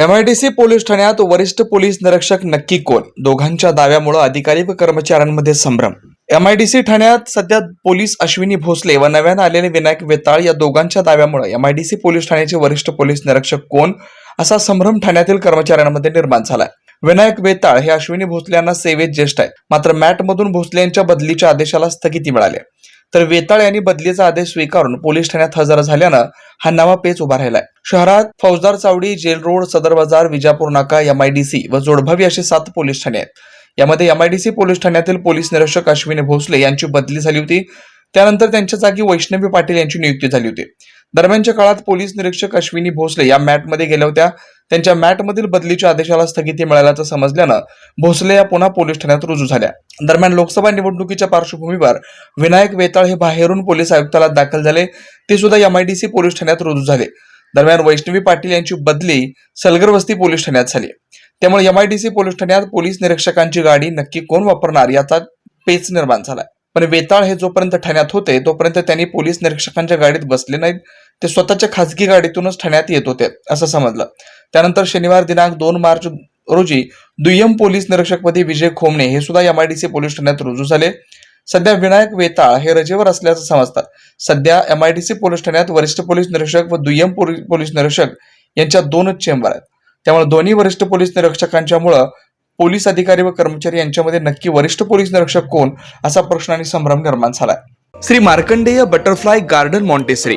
MIDC police ठाण्यात वरिष्ठ police निरीक्षक नक्की कोण? दोघांच्या दाव्यामुळे अधिकारी व कर्मचाऱ्यांमध्ये संभ्रम. एमआयडीसी ठाण्यात सध्या पोलीस अश्विनी भोसले व नव्यानं आलेले विनायक वेताळ या दोघांच्या दाव्यामुळे एमआयडीसी पोलीस ठाण्याचे वरिष्ठ पोलीस निरीक्षक कोण? असा संभ्रम ठाण्यातील कर्मचाऱ्यांमध्ये निर्माण झालाय. विनायक वेताळ हे अश्विनी भोसले यांना सेवेत ज्येष्ठ आहेत. मात्र मॅटमधून भोसले यांच्या बदलीच्या आदेशाला स्थगिती मिळाली तर वेताळ यांनी बदलीचा आदेश स्वीकारून पोलीस ठाण्यात हजर झाल्यानं हा नवा पेच उभा राहिलाय. शहरात फौजदार चावडी जेल रोड सदर बाजार विजापूर नाका एमआयडीसी व जोडभावी असे सात पोलीस ठाणे आहेत. यामध्ये एमआयडीसी पोलीस ठाण्यातील पोलीस निरीक्षक अश्विनी भोसले यांची बदली झाली होती. त्यानंतर त्यांच्या जागी वैष्णवी पाटील यांची नियुक्ती झाली होती. दरम्यानच्या काळात पोलीस निरीक्षक अश्विनी भोसले या मॅटमध्ये गेल्या होत्या. त्यांच्या मॅटमधील बदलीच्या आदेशाला स्थगिती मिळाल्याचं समजल्यानं भोसले या पुन्हा पोलीस ठाण्यात रुजू झाल्या. दरम्यान लोकसभा निवडणुकीच्या पार्श्वभूमीवर विनायक वेताळ हे बाहेरून पोलीस आयुक्ताला दाखल झाले. ते सुद्धा एमआयडीसी पोलीस ठाण्यात रुजू झाले. दरम्यान वैष्णवी पाटील यांची बदली सलगरवस्ती पोलीस ठाण्यात झाली. त्यामुळे एमआयडीसी पोलीस ठाण्यात पोलीस निरीक्षकांची गाडी नक्की कोण वापरणार याचा पेच निर्माण झाला. पण वेताळ हे जोपर्यंत ठाण्यात होते तोपर्यंत त्यांनी पोलीस निरीक्षकांच्या गाडीत बसले नाहीत. ते स्वतःच्या खासगी गाडीतूनच ठाण्यात येत होते असं समजलं. त्यानंतर शनिवार दिनांक दोन मार्च रोजी दुय्यम पोलीस निरीक्षकपदी विजय खोमणे हे सुद्धा एमआयडीसी पोलीस ठाण्यात रुजू झाले. सध्या विनायक वेताळ हे रजेवर असल्याचं समजतात सध्या एमआयडीसी पोलीस ठाण्यात वरिष्ठ पोलीस निरीक्षक व दुय्यम पोलीस निरीक्षक यांच्या दोनच चेंबर आहेत. त्यामुळे दोन्ही वरिष्ठ पोलीस निरीक्षकांच्यामुळं पोलीस अधिकारी व कर्मचारी यांच्यामध्ये नक्की वरिष्ठ पोलीस निरीक्षक कोण असा प्रश्न आणि संभ्रम निर्माण झालाय. Shri Markandeya butterfly garden Montessori.